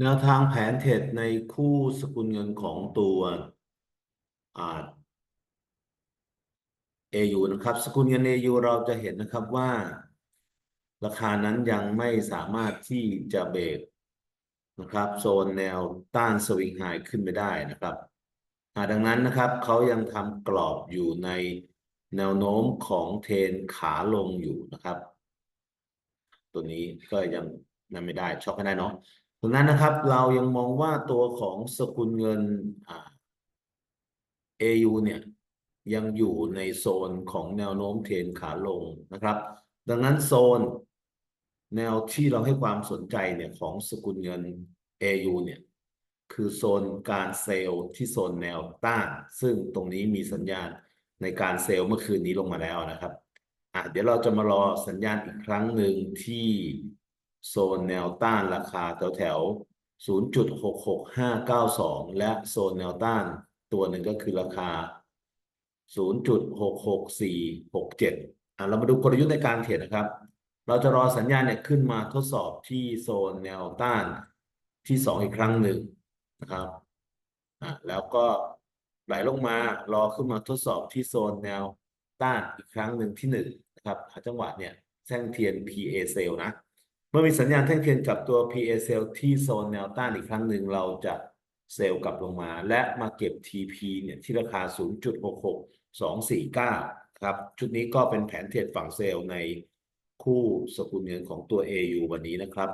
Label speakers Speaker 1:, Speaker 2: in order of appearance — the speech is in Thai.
Speaker 1: แนวทางแผนเทรดในคู่สกุลเงินของตัวอ่า AU นะครับ สกุลเงิน AU เราจะเห็นนะครับว่า ราคานั้นยังไม่สามารถที่จะเบรกนะครับ โซนแนวต้านสวิงไฮขึ้นไปได้นะครับดังนั้นนะครับเขายังทำกรอบอยู่ในแนวโน้มของเทนขาลงอยู่นะครับ ตัวนี้ก็ยังนั่นไม่ได้ช็อกกันได้เนาะ ดังนั้นนะครับ เรายังมองว่าตัวของสกุลเงินอ่า AU เนี่ยยังอยู่ในโซนของแนวโน้มเทรนขาลงนะครับ ดังนั้นโซนแนวที่เราให้ความสนใจเนี่ยของสกุลเงิน AU เนี่ยคือโซนการเซลล์ที่โซนแนวต้าน ซึ่งตรงนี้มีสัญญาณในการเซลล์เมื่อคืนนี้ลงมาแล้วนะครับอะเดี๋ยวเราจะมารอสัญญาณอีกครั้งหนึ่งที่ โซนแนวต้านราคาแถวแถว 0.66592 และโซนแนวต้านตัวหนึ่งก็คือราคา 0.66467 อะเรามาดูกลยุทธ์ในการเทรดนะครับ เราจะรอสัญญาณเนี่ยขึ้นมาทดสอบที่โซนแนวต้านที่สองอีกครั้งหนึ่งนะครับอะแล้วก็ไหลลงมารอขึ้นมาทดสอบที่โซนแนวต้านอีกครั้งหนึ่งที่หนึ่งนะครับหาจังหวะเนี่ยแท่งเทียน PA cell นะ มื่อมีสัญญาณแท่งเทียนกับตัว PA cell ที่โซนแนวต้านอีกครั้งหนึ่งเราจะเซลล์กลับลงมา และมาเก็บ TP เนี่ยที่ราคา 0.66249 ครับ ชุดนี้ก็เป็นแผนเทรดฝั่งเซลล์ในคู่สกุลเงินของตัว AU วันนี้นะครับ